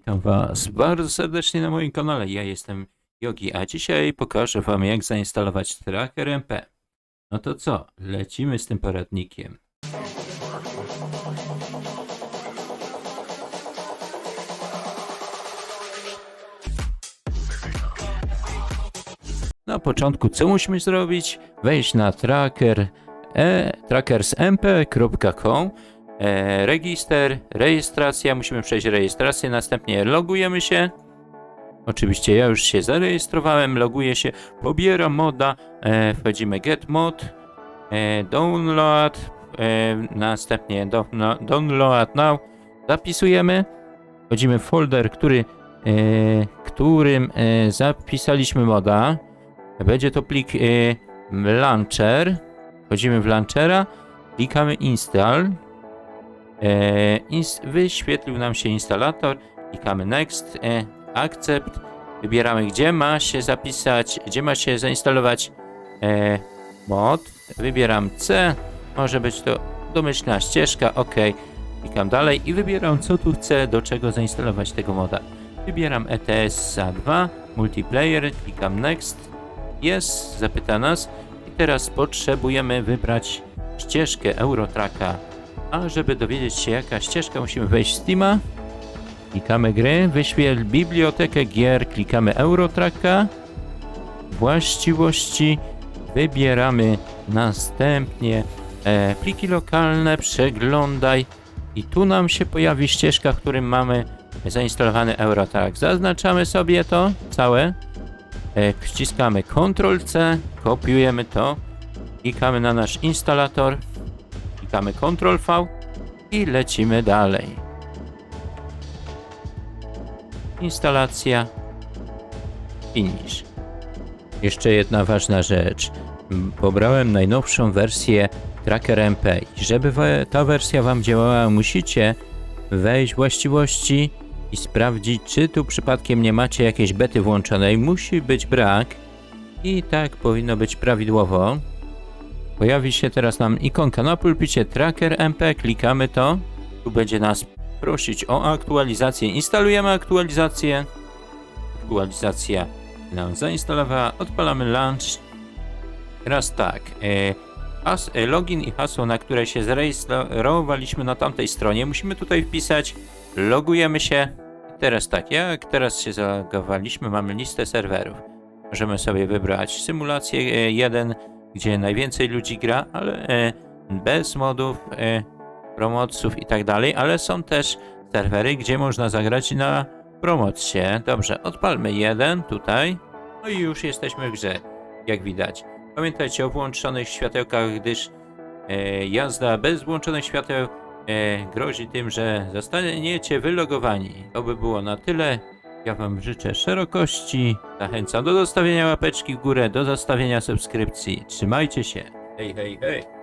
Witam Was bardzo serdecznie na moim kanale. Ja jestem Yogi, a dzisiaj pokażę Wam jak zainstalować Tracker MP. No to co? Lecimy z tym poradnikiem. Na początku co musimy zrobić? Wejść na tracker e, trackersmp.com e, register, rejestracja, musimy przejść rejestrację, następnie logujemy się. Oczywiście ja już się zarejestrowałem, loguję się, pobieram moda, e, wchodzimy get mod, e, download, e, następnie do, no, download now, zapisujemy, wchodzimy w folder, który, e, którym e, zapisaliśmy moda, będzie to plik e, launcher, wchodzimy w launchera, klikamy install, E, wyświetlił nam się instalator. Klikamy Next, e, Accept. Wybieramy, gdzie ma się zapisać, gdzie ma się zainstalować e, mod. Wybieram C. Może być to domyślna ścieżka. OK. Klikam dalej i wybieram, co tu chcę, do czego zainstalować tego moda. Wybieram ETS za 2, multiplayer, klikam Next. Jest, zapyta nas. I teraz potrzebujemy wybrać ścieżkę Eurotracka a żeby dowiedzieć się jaka ścieżka, musimy wejść w Steama. Klikamy gry, wyświetl bibliotekę gier, klikamy Eurotracka. Właściwości. Wybieramy następnie e, pliki lokalne, przeglądaj. I tu nam się pojawi ścieżka, w którym mamy zainstalowany Eurotrack. Zaznaczamy sobie to całe. E, wciskamy Ctrl-C, kopiujemy to. Klikamy na nasz instalator klikamy Ctrl V i lecimy dalej. Instalacja. Finish. Jeszcze jedna ważna rzecz. Pobrałem najnowszą wersję Tracker MP żeby ta wersja Wam działała, musicie wejść w właściwości i sprawdzić, czy tu przypadkiem nie macie jakiejś bety włączonej. Musi być brak i tak powinno być prawidłowo. Pojawi się teraz nam ikonka na pulpicie Tracker MP, klikamy to. Tu będzie nas prosić o aktualizację. Instalujemy aktualizację. Aktualizacja nam zainstalowała. Odpalamy launch. Teraz tak. E, has, e, login i hasło, na które się zarejestrowaliśmy na tamtej stronie. Musimy tutaj wpisać. Logujemy się. Teraz tak, jak teraz się zalogowaliśmy, mamy listę serwerów. Możemy sobie wybrać symulację 1, gdzie najwięcej ludzi gra, ale e, bez modów, e, promoców i tak dalej, ale są też serwery, gdzie można zagrać na promocję. Dobrze, odpalmy jeden tutaj. No i już jesteśmy w grze, jak widać. Pamiętajcie o włączonych światełkach, gdyż e, jazda bez włączonych świateł e, grozi tym, że zostaniecie wylogowani. To by było na tyle. Ja Wam życzę szerokości. Zachęcam do zostawienia łapeczki w górę, do zostawienia subskrypcji. Trzymajcie się. Hej, hej, hej.